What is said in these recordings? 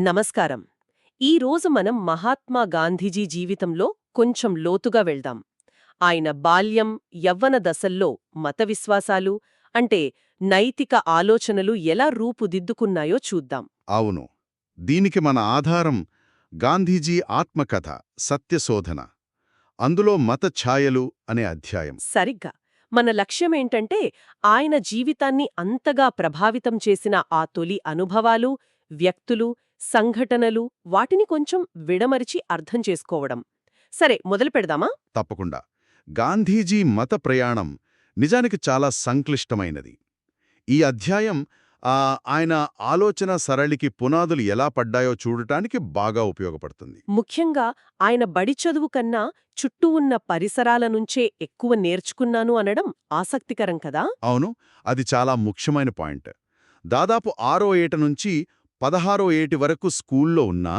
నమస్కారం. ఈరోజు మనం మహాత్మా గాంధీజీ జీవితంలో కొంచెం లోతుగా వెళ్దాం. ఆయన బాల్యం యవ్వన దశల్లో మత విశ్వాసాలు అంటే నైతిక ఆలోచనలు ఎలా రూపుదిద్దుకున్నాయో చూద్దాం. అవును. దీనికి మన ఆధారం గాంధీజీ ఆత్మకథ సత్యశోధన. అందులో మత ఛాయలు అనే అధ్యాయం. సరిగ్గా. మన లక్ష్యమేంటంటే ఆయన జీవితాన్ని అంతగా ప్రభావితం చేసిన ఆ తొలి అనుభవాలు వ్యక్తులు సంఘటనలు వాటిని కొంచెం విడమరిచి అర్థం చేసుకోవడం. సరే మొదలు పెడదామా? తప్పకుండా. గాంధీజీ మత ప్రయాణం నిజానికి చాలా సంక్లిష్టమైనది. ఈ అధ్యాయం ఆయన ఆలోచన సరళికి పునాదులు ఎలా పడ్డాయో చూడటానికి బాగా ఉపయోగపడుతుంది. ముఖ్యంగా ఆయన బడి చదువు కన్నా చుట్టూ ఉన్న పరిసరాల నుంచే ఎక్కువ నేర్చుకున్నాను అనడం ఆసక్తికరం కదా? అవును అది చాలా ముఖ్యమైన పాయింట్. దాదాపు ఆరో ఏట నుంచి పదహారో ఏటి వరకు స్కూల్లో ఉన్నా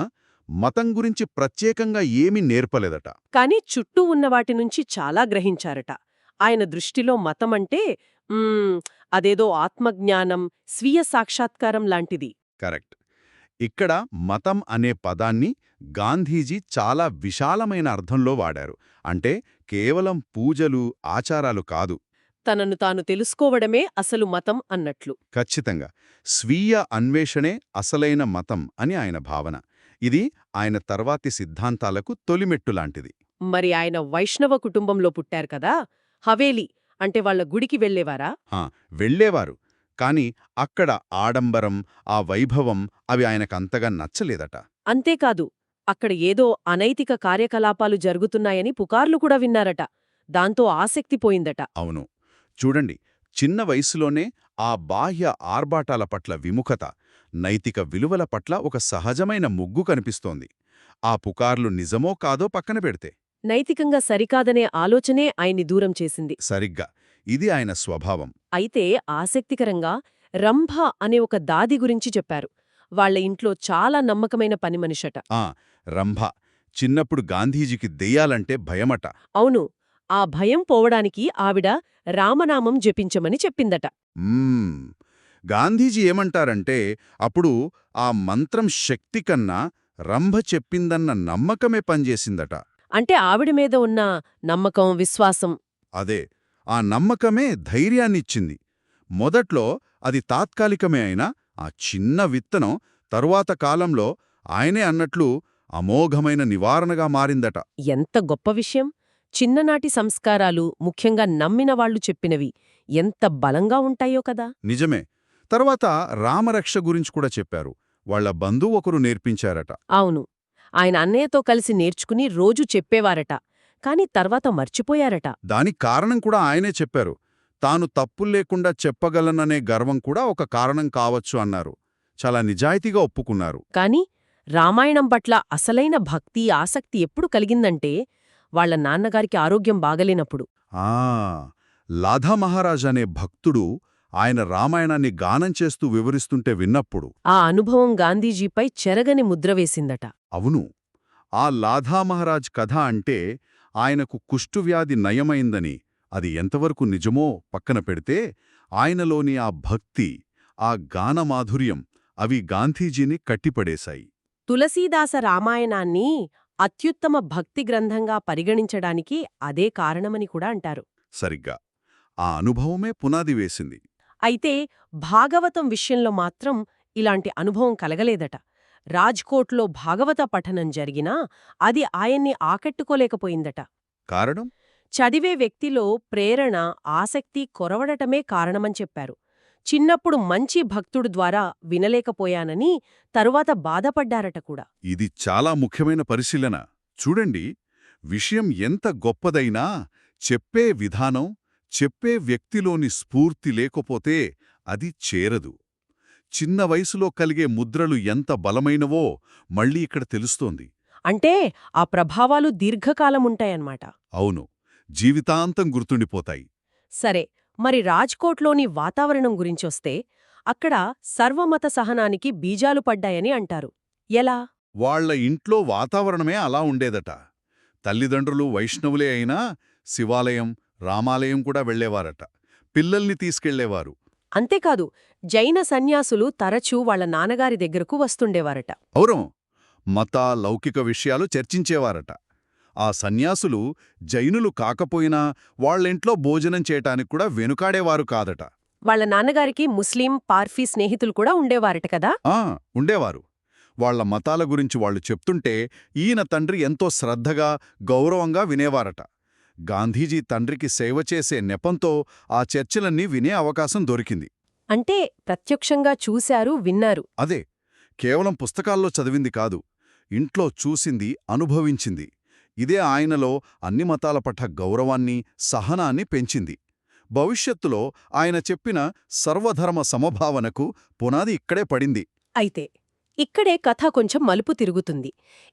మతం గురించి ప్రత్యేకంగా ఏమీ నేర్పలేదట. కాని చుట్టూ ఉన్న వాటి నుంచి చాలా గ్రహించారట. ఆయన దృష్టిలో మతమంటే మ్మ్, అదేదో ఆత్మజ్ఞానం స్వీయ సాక్షాత్కారం లాంటిది. కరెక్ట్. ఇక్కడ మతం అనే పదాన్ని గాంధీజీ చాలా విశాలమైన అర్థంలో వాడారు. అంటే కేవలం పూజలు ఆచారాలు కాదు. తనను తాను తెలుసుకోవడమే అసలు మతం అన్నట్లు. ఖచ్చితంగా. స్వీయ అన్వేషణే అసలైన మతం అని ఆయన భావన. ఇది ఆయన తర్వాతి సిద్ధాంతాలకు తొలిమెట్టు లాంటిది. మరి ఆయన వైష్ణవ కుటుంబంలో పుట్టారు కదా? హవేలి అంటే వాళ్ళ గుడికి వెళ్ళేవారా ఆ, వెళ్ళేవారు. కాని అక్కడ ఆడంబరం ఆ వైభవం అవి ఆయనకంతగా నచ్చలేదట. అంతేకాదు అక్కడ ఏదో అనైతిక కార్యకలాపాలు జరుగుతున్నాయని పుకార్లు కూడా విన్నారట. దాంతో ఆసక్తి పోయిందట. అవును. చూడండి చిన్న వయసులోనే ఆ బాహ్య ఆర్భాటాల పట్ల విముఖత నైతిక విలువల పట్ల ఒక సహజమైన ముగ్గు కనిపిస్తోంది. ఆ పుకార్లు నిజమో కాదో పక్కన పెడితే. నైతికంగా సరికాదనే ఆలోచనే ఆయన్ని దూరం చేసింది. సరిగ్గా. ఇది ఆయన స్వభావం. అయితే ఆసక్తికరంగా రంభ అనే ఒక దాది గురించి చెప్పారు. వాళ్ళ ఇంట్లో చాలా నమ్మకమైన పనిమనిషట. ఆ రంభ. చిన్నప్పుడు గాంధీజీకి దెయ్యాలంటే భయమట. అవును. ఆ భయం పోవడానికి ఆవిడ రామనామం జపించమని చెప్పిందట. గాంధీజీ ఏమంటారంటే అప్పుడు ఆ మంత్రం శక్తి కన్నా రంభ చెప్పిందన్న నమ్మకమే పనిచేసిందట. అంటే ఆవిడ మీద ఉన్న నమ్మకం విశ్వాసం. అదే ఆ నమ్మకమే ధైర్యాన్నిచ్చింది. మొదట్లో అది తాత్కాలికమే అయినా ఆ చిన్న విత్తనం తరువాత కాలంలో ఆయనే అన్నట్లు అమోఘమైన నివారణగా మారిందట. ఎంత గొప్ప విషయం! చిన్ననాటి సంస్కారాలు ముఖ్యంగా నమ్మిన వాళ్ళు చెప్పినవి ఎంత బలంగా ఉంటాయో కదా. నిజమే. తర్వాత రామరక్ష గురించి కూడా చెప్పారు. వాళ్ళ బంధువు ఒకరు నేర్పించారట. అవును. ఆయన అన్నయ్యతో కలిసి నేర్చుకుని రోజూ చెప్పేవారట. కాని తర్వాత మర్చిపోయారట. దానికి కారణం కూడా ఆయనే చెప్పారు. తాను తప్పుల్లేకుండా చెప్పగలననే గర్వం కూడా ఒక కారణం కావచ్చు అన్నారు. చాలా నిజాయితీగా ఒప్పుకున్నారు. కాని రామాయణం పట్ల అసలైన భక్తి ఆసక్తి ఎప్పుడు కలిగిందంటే వాళ్ళ నాన్నగారికి ఆరోగ్యం బాగలేనప్పుడు. ఆ లాధా మహారాజ్ అనే భక్తుడు ఆయన రామాయణాన్ని గానం చేస్తూ వివరిస్తుంటే విన్నప్పుడు. ఆ అనుభవం గాంధీజీపై చెరగని ముద్ర వేసిందట. అవును ఆ లాధా మహారాజ్ కథ అంటే ఆయనకు కుష్టువ్యాధి నయమైందని అది ఎంతవరకు నిజమో పక్కన పెడితే ఆయనలోని ఆ భక్తి ఆ గానమాధుర్యం అవి గాంధీజీని కట్టిపడేశాయి. తులసీదాస రామాయణాన్ని అత్యుత్తమ భక్తి గ్రంథంగా పరిగణించడానికి అదే కారణమని కూడా అంటారు. సరిగ్గా. ఆ అనుభవమే పునాది వేసింది. అయితే భాగవతం విషయంలో మాత్రం ఇలాంటి అనుభవం కలగలేదట. రాజ్కోట్లో భాగవత పఠనం జరిగినా అది ఆయన్ని ఆకట్టుకోలేకపోయిందట. కారణం? చదివే వ్యక్తిలో ప్రేరణ ఆసక్తి కొరవడటమే కారణమని చెప్పారు. చిన్నప్పుడు మంచి భక్తుడు ద్వారా వినలేకపోయానని తరువాత బాధపడ్డారట కూడా. ఇది చాలా ముఖ్యమైన పరిశీలన. చూడండి విషయం ఎంత గొప్పదైనా చెప్పే విధానం చెప్పే వ్యక్తిలోని స్ఫూర్తి లేకపోతే అది చేరదు. చిన్న వయసులో కలిగే ముద్రలు ఎంత బలమైనవో మళ్ళీ ఇక్కడ తెలుస్తోంది. అంటే ఆ ప్రభావాలు దీర్ఘకాలముంటాయన్నమాట. అవును జీవితాంతం గుర్తుండిపోతాయి. సరే మరి రాజ్కోట్లోని వాతావరణం గురించొస్తే అక్కడ సర్వమత సహనానికి బీజాలు పడ్డాయని అంటారు. ఎలా? వాళ్ళ ఇంట్లో వాతావరణమే అలా ఉండేదట. తల్లిదండ్రులు వైష్ణవులే అయినా శివాలయం రామాలయం కూడా వెళ్ళేవారట. పిల్లల్ని తీసుకెళ్ళేవారు అంతేకాదు జైన సన్యాసులు తరచూ వాళ్ళ నాన్నగారి దగ్గరకు వస్తుండేవారట. ఔరం మత లౌకిక విషయాలు చర్చించేవారట. ఆ సన్యాసులు జైనులు కాకపోయినా వాళ్ళింట్లో భోజనం చేయటానికి కూడా వెనుకాడేవారు కాదట. వాళ్ళ నాన్నగారికి ముస్లిం పార్ఫీ స్నేహితులు కూడా ఉండేవారట కదా? ఆ ఉండేవారు. వాళ్ళ మతాల గురించి వాళ్ళు చెప్తుంటే ఈయన తండ్రి ఎంతో శ్రద్ధగా గౌరవంగా వినేవారట. గాంధీజీ తండ్రికి సేవ చేసే నెపంతో ఆ చర్చలన్నీ వినే అవకాశం దొరికింది. అంటే ప్రత్యక్షంగా చూశారు విన్నారు. అదే కేవలం పుస్తకాల్లో చదివింది కాదు ఇంట్లో చూసింది అనుభవించింది. ఇదే ఆయనలో అన్ని మతాల పట్ల గౌరవాన్ని సహనాన్ని పెంచింది. భవిష్యత్తులో ఆయన చెప్పిన సర్వధర్మ సమభావనకు పునాది ఇక్కడే పడింది. అయితే ఇక్కడే కథ కొంచెం మలుపు తిరుగుతుంది.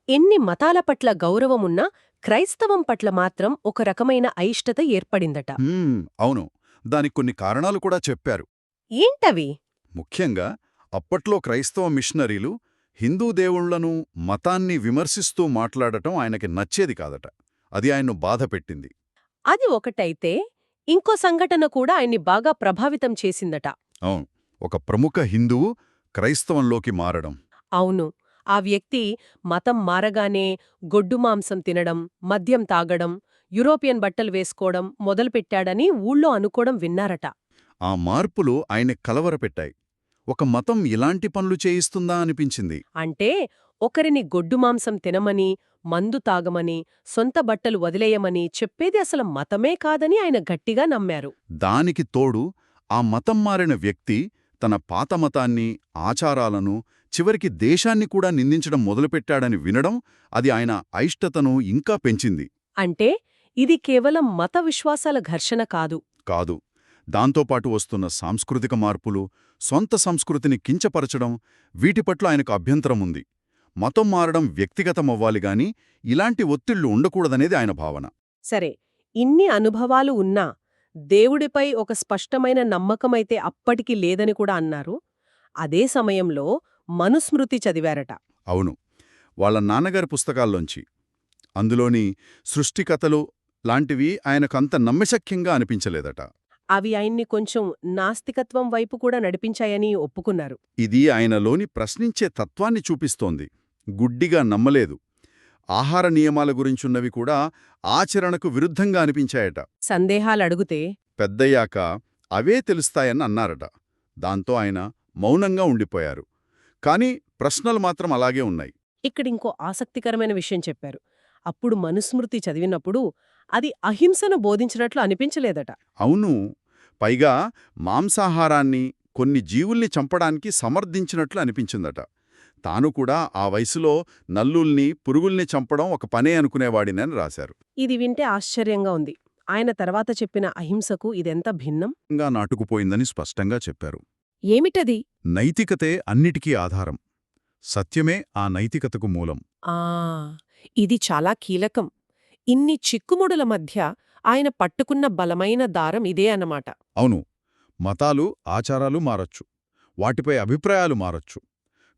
ఎన్ని మతాల పట్ల గౌరవమున్నా క్రైస్తవం పట్ల మాత్రం ఒక రకమైన అయిష్టత ఏర్పడిందట. అవును. దానికి కొన్ని కారణాలు కూడా చెప్పారు. ఏంటవి? ముఖ్యంగా అప్పట్లో క్రైస్తవ మిషనరీలు హిందూ దేవుళ్ళను మతాన్ని విమర్శిస్తూ మాట్లాడటం ఆయనకి నచ్చేది కాదట. అది ఆయన్ను బాధపెట్టింది అది ఒకటైతే ఇంకో సంఘటన కూడా ఆయన్ని బాగా ప్రభావితం చేసిందట. అవును. ఒక ప్రముఖ హిందువు క్రైస్తవంలోకి మారడం. అవును. ఆ వ్యక్తి మతం మారగానే గొడ్డు మాంసం తినడం మద్యం తాగడం యూరోపియన్ బట్టలు వేసుకోవడం మొదలుపెట్టాడని ఊళ్ళో అనుకోవడం విన్నారట. ఆ మార్పులు ఆయన కలవరపెట్టాయి. ఒక మతం ఇలాంటి పనులు చేయిస్తుందా అనిపించింది. అంటే ఒకరిని గొడ్డు మాంసం తినమని మందు తాగమని సొంత బట్టలు వదిలేయమని చెప్పేది అసలు మతమే కాదని ఆయన గట్టిగా నమ్మారు. దానికి తోడు ఆ మతం మారిన వ్యక్తి తన పాత మతాన్ని ఆచారాలను చివరికి దేశాన్ని కూడా నిందించడం మొదలుపెట్టాడని వినడం అది ఆయన అయిష్టతను ఇంకా పెంచింది. అంటే ఇది కేవలం మత విశ్వాసాల ఘర్షణ కాదు. కాదు. దాంతోపాటు వస్తున్న సాంస్కృతిక మార్పులు సొంత సంస్కృతిని కించపరచడం వీటి పట్ల ఆయనకు అభ్యంతరం ఉంది. మతం మారడం వ్యక్తిగతమవ్వాలి గాని ఇలాంటి ఒత్తిళ్ళు ఉండకూడదనేది ఆయన భావన. సరే ఇన్ని అనుభవాలు ఉన్నా దేవుడిపై ఒక స్పష్టమైన నమ్మకమైతే అప్పటికి లేదని కూడా అన్నారు. అదే సమయంలో మనుస్మృతి చదివారట. అవును. వాళ్ళ నాన్నగారి పుస్తకాల్లోంచి. అందులోని సృష్టికథలు లాంటివి ఆయనకంత నమ్మశక్యంగా అనిపించలేదట. అవి ఆయన్ని కొంచెం నాస్తికత్వం వైపు కూడా నడిపించాయని ఒప్పుకున్నారు. ఇది ఆయనలోని ప్రశ్నించే తత్వాన్ని చూపిస్తోంది. గుడ్డిగా నమ్మలేదు. ఆహార నియమాల గురించున్నవి కూడా ఆచరణకు విరుద్ధంగా అనిపించాయట. సందేహాలు అడుగుతే పెద్దయ్యాక అవే తెలుస్తాయని అన్నారట. దాంతో ఆయన మౌనంగా ఉండిపోయారు. కాని ప్రశ్నలు మాత్రం అలాగే ఉన్నాయి. ఇక్కడింకో ఆసక్తికరమైన విషయం చెప్పారు. అప్పుడు మనుస్మృతి చదివినప్పుడు అది అహింసను బోధించినట్లు అనిపించలేదట. అవును. పైగా మాంసాహారాన్ని కొన్ని జీవుల్ని చంపడానికి సమర్థించినట్లు అనిపించిందట. తాను కూడా ఆ వయసులో నల్లుల్ని పురుగుల్ని చంపడం ఒక పనే అనుకునేవాడినని రాశారు. ఇది వింటే ఆశ్చర్యంగా ఉంది. ఆయన తర్వాత చెప్పిన అహింసకు ఇదెంత భిన్నం? ఇంకా నాటుకుపోయిందని స్పష్టంగా చెప్పారు. ఏమిటది? నైతికతే అన్నిటికీ ఆధారం. సత్యమే ఆ నైతికతకు మూలం. ఆ! ఇది చాలా కీలకం. ఇన్ని చిక్కుముడుల మధ్య ఆయన పట్టుకున్న బలమైన దారం ఇదే అన్నమాట. అవును మతాలు ఆచారాలు మారొచ్చు. వాటిపై అభిప్రాయాలు మారొచ్చు.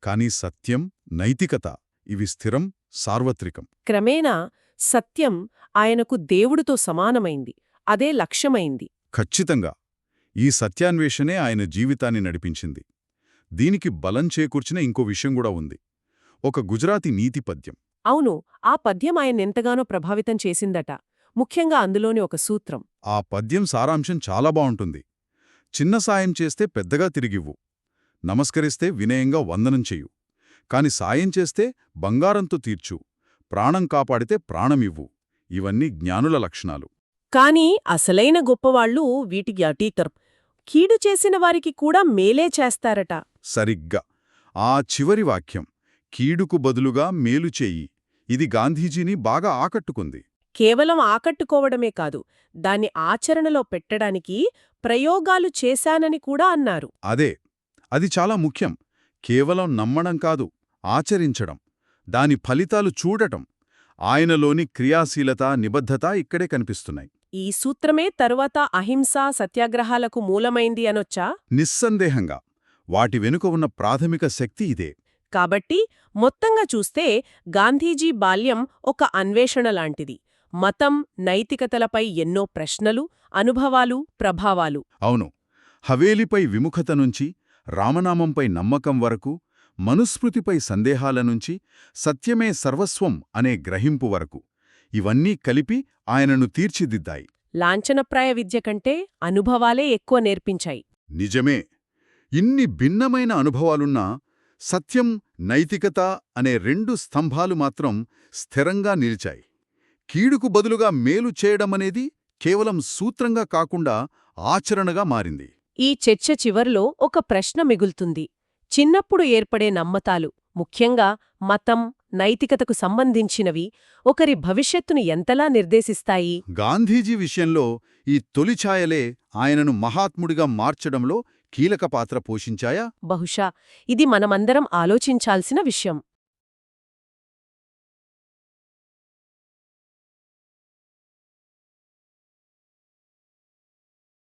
కానీ సత్యం నైతికత ఇవి స్థిరం సార్వత్రికం. క్రమేణా సత్యం ఆయనకు దేవుడితో సమానమైంది. అదే లక్ష్యమైంది. ఖచ్చితంగా. ఈ సత్యాన్వేషణే ఆయన జీవితాన్ని నడిపించింది. దీనికి బలం చేకూర్చిన ఇంకో విషయం కూడా ఉంది. ఒక గుజరాతీ నీతి పద్యం అవును ఆ పద్యం ఆయన్నెంతగానో ప్రభావితం చేసిందట. ముఖ్యంగా అందులోని ఒక సూత్రం. ఆ పద్యం సారాంశం చాలా బావుంటుంది చిన్న సాయం చేస్తే పెద్దగా తిరిగివ్వు. నమస్కరిస్తే వినయంగా వందనం చెయ్యు. కాని సాయం చేస్తే బంగారంతో తీర్చు. ప్రాణం కాపాడితే ప్రాణమివ్వు. ఇవన్నీ జ్ఞానుల లక్షణాలు. కాని అసలైన గొప్పవాళ్ళు వీటికి అటీతరం కీడు చేసిన వారికి కూడా మేలే చేస్తారట. సరిగ్గా. ఆ చివరి వాక్యం. కీడుకు బదులుగా మేలు చెయ్యి ఇది గాంధీజీని బాగా ఆకట్టుకుంది. కేవలం ఆకట్టుకోవడమే కాదు దాన్ని ఆచరణలో పెట్టడానికి ప్రయోగాలు చేశానని కూడా అన్నారు. అదే అది చాలా ముఖ్యం. కేవలం నమ్మడం కాదు ఆచరించడం దాని ఫలితాలు చూడటం ఆయనలోని క్రియాశీలత నిబద్ధత ఇక్కడే కనిపిస్తున్నాయి. ఈ సూత్రమే తరువాత అహింస సత్యాగ్రహాలకు మూలమైంది అనొచ్చా? నిస్సందేహంగా వాటి వెనుక ఉన్న ప్రాథమిక శక్తి ఇదే. కాబట్టి మొత్తంగా చూస్తే గాంధీజీ బాల్యం ఒక అన్వేషణ లాంటిది. మతం నైతికతలపై ఎన్నో ప్రశ్నలు అనుభవాలు ప్రభావాలు. అవును. హవేలిపై విముఖత నుంచి రామనామంపై నమ్మకం వరకు మనుస్మృతిపై సందేహాల నుంచి సత్యమే సర్వస్వం అనే గ్రహింపు వరకు. ఇవన్నీ కలిపి ఆయనను తీర్చిదిద్దాయి. లాంఛనప్రాయ విద్య కంటే అనుభవాలే ఎక్కువ నేర్పించాయి. నిజమే. ఇన్ని భిన్నమైన అనుభవాలున్నా సత్యం నైతికత అనే రెండు స్తంభాలు మాత్రం స్థిరంగా నిలిచాయి. కీడుకు బదులుగా మేలు చేయడమనేది కేవలం సూత్రంగా కాకుండా ఆచరణగా మారింది. ఈ చర్చ చివర్లో ఒక ప్రశ్న మిగులుతుంది. చిన్నప్పుడు ఏర్పడే నమ్మతాలు ముఖ్యంగా మతం నైతికతకు సంబంధించినవి ఒకరి భవిష్యత్తును ఎంతలా నిర్దేశిస్తాయి? గాంధీజీ విషయంలో ఈ తొలిఛాయలే ఆయనను మహాత్ముడిగా మార్చడంలో కీలక పాత్ర పోషించాయా? బహుశా ఇది మనమందరం ఆలోచించాల్సిన విషయం.